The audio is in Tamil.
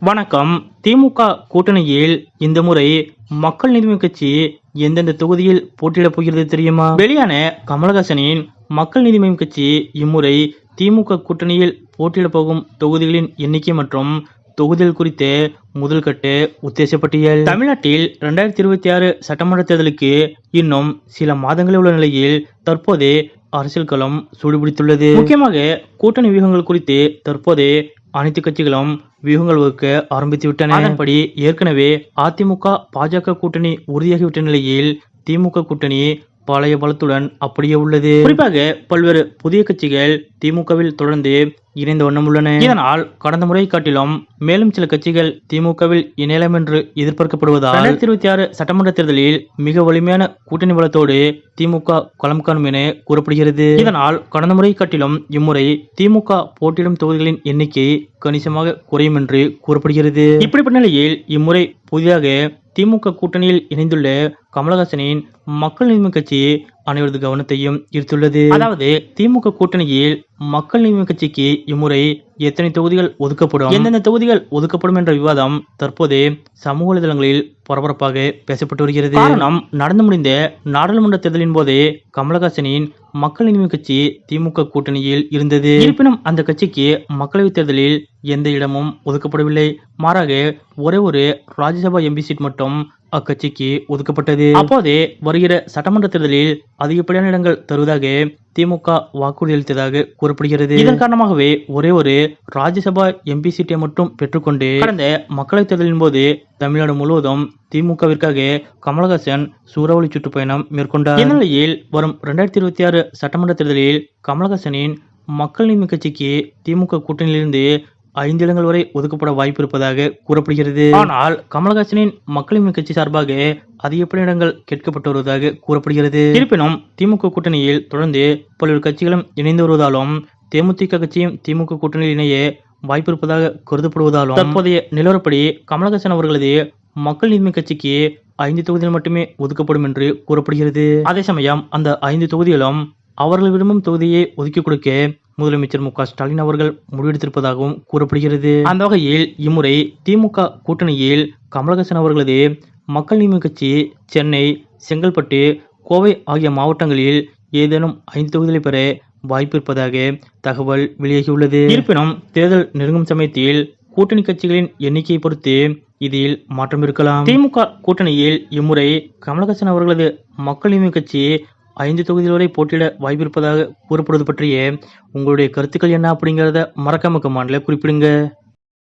வணக்கம். திமுக கூட்டணியில் இந்த முறை மக்கள் நீதி கட்சி எந்தெந்த தொகுதியில் போட்டியிடப் போகிறது தெரியுமா? வெளியான கமலஹாசனின் மக்கள் நீதி கட்சி இம்முறை திமுக கூட்டணியில் போட்டியிடப் போகும் தொகுதிகளின் எண்ணிக்கை மற்றும் தொகுதிகள் குறித்த முதல்கட்ட உத்தேச பட்டியல் தமிழ்நாட்டில் இரண்டாயிரத்தி இருபத்தி ஆறு சட்டமன்ற தேர்தலுக்கு இன்னும் சில மாதங்களில் உள்ள நிலையில் தற்போது அரசியல் களம் சூடுபிடித்துள்ளது. முக்கியமாக கூட்டணி வியூகங்கள் குறித்து தற்போது அனைத்து கட்சிகளும் வியூகங்கள் வகுக்க ஆரம்பித்து விட்டன. அதன்படி ஏற்கனவே அதிமுக பாஜக கூட்டணி உறுதியாகிவிட்ட நிலையில் திமுக கூட்டணி பழைய பலத்துடன் அப்படியே உள்ளது. குறிப்பாக பல்வேறு புதிய கட்சிகள் திமுகவில் தொடர்ந்து இணைந்த வண்ணம் உள்ளன. இதனால் கடந்த முறை காட்டிலும் மேலும் சில கட்சிகள் திமுகவில் இணையலாம் என்று எதிர்பார்க்கப்படுவதால் இரண்டாயிரத்தி இருபத்தி ஆறு சட்டமன்ற தேர்தலில் மிக வலிமையான கூட்டணி பலத்தோடு திமுக களம் காணும் என கூறப்படுகிறது. இதனால் கடந்த முறை காட்டிலும் இம்முறை திமுக போட்டியிடும் தொகுதிகளின் எண்ணிக்கை கணிசமாக குறையும் என்று கூறப்படுகிறது. இப்படிப்பட்ட நிலையில் இம்முறை புதிதாக திமுக கூட்டணியில் இணைந்துள்ள கமலஹாசனின் மக்கள் நீதிமை கட்சி அனைவரது கவனத்தையும் ஈர்த்துள்ளது. அதாவது திமுக கூட்டணியில் மக்கள் நீதிமை கட்சிக்கு இம்முறை எத்தனை தொகுதிகள் ஒதுக்கப்படும்? எந்தெந்த தொகுதிகள் ஒதுக்கப்படும் என்ற விவாதம் தற்போது சமூக வலைதளங்களில் பரபரப்பாக பேசப்பட்டு வருகிறது. காரணம் நடந்து முடிந்த நாடாளுமன்ற தேர்தலின் போது கமலஹாசனின் மக்கள் நீதிமை கட்சி திமுக கூட்டணியில் இருந்தது. இருப்பினும் அந்த கட்சிக்கு மக்களவைத் தேர்தலில் எந்த இடமும் ஒதுக்கப்படவில்லை. மாறாக ஒரே ஒரு ராஜ்யசபா எம்பி சீட் மட்டும் அக்கட்சிக்கு ஒதுக்கப்பட்டது. அப்போதே வருகிற சட்டமன்ற தேர்தலில் அதிகப்படியான இடங்கள் தருவதாக திமுக வாக்குறுதி அளித்ததாக கூறப்படுகிறது. இதன் காரணமாகவே ஒரே ஒரு ராஜ்யசபா எம்பி சீட்டை மட்டும் பெற்றுக்கொண்டு கடந்த மக்களவைத் தேர்தலின் போது தமிழ்நாடு முழுவதும் திமுகவிற்காக கமலஹாசன் சூறாவளி சுற்றுப்பயணம் மேற்கொண்டார். இந்நிலையில் வரும் இரண்டாயிரத்தி இருபத்தி ஆறு சட்டமன்ற தேர்தலில் கமலஹாசனின் மக்கள் நீதி கட்சிக்கு திமுக கூட்டணியிலிருந்து ஐந்து இடங்கள் வரை ஒதுக்கப்பட வாய்ப்பு இருப்பதாக கூறப்படுகிறது. ஆனால் கமலஹாசனின் மக்களின் கட்சி சார்பாக அதிக இடங்கள் கேட்கப்பட்டு வருவதாக கூறப்படுகிறது. இருப்பினும் திமுக கூட்டணியில் தொடர்ந்து பல்வேறு கட்சிகளும் இணைந்து வருவதாலும் தேமுதிக கட்சியும் திமுக கூட்டணியில் இணைய வாய்ப்பு இருப்பதாக கருதப்படுவதாலும் தற்போதைய நிலவரப்படி கமலஹாசன் அவர்களது மக்கள் நீதி கட்சிக்கு ஐந்து தொகுதிகள் மட்டுமே ஒதுக்கப்படும் என்று கூறப்படுகிறது. அதே சமயம் அந்த ஐந்து தொகுதிகளும் அவர்கள் விரும்பும் தொகுதியை ஒதுக்கி கொடுக்க முதலமைச்சர் மு ஸ்டாலின் அவர்கள் முடிவெடுத்திருப்பதாகவும் கூறப்படுகிறது. அந்த வகையில் இம்முறை திமுக கூட்டணியில் கமலஹாசன் அவர்களது மக்கள் நீதி கட்சி சென்னை செங்கல்பட்டு கோவை ஆகிய மாவட்டங்களில் ஏதேனும் ஐந்து தொகுதிகளை பெற வாய்ப்பு இருப்பதாக தகவல் வெளியாகியுள்ளது. இருப்பினும் தேர்தல் நெருங்கும் சமயத்தில் கூட்டணி கட்சிகளின் எண்ணிக்கையை பொறுத்து இதில் மாற்றம் இருக்கலாம். திமுக கூட்டணியில் இம்முறை கமலஹாசன் அவர்களது மக்கள் நீதி கட்சி ஐந்து தொகுதிகள் வரை போட்டியிட வாய்ப்பிருப்பதாக கூறப்படுவது பற்றிய உங்களுடைய கருத்துக்கள் என்ன அப்படிங்கிறத மறக்காம கமாண்டில் குறிப்பிடுங்க.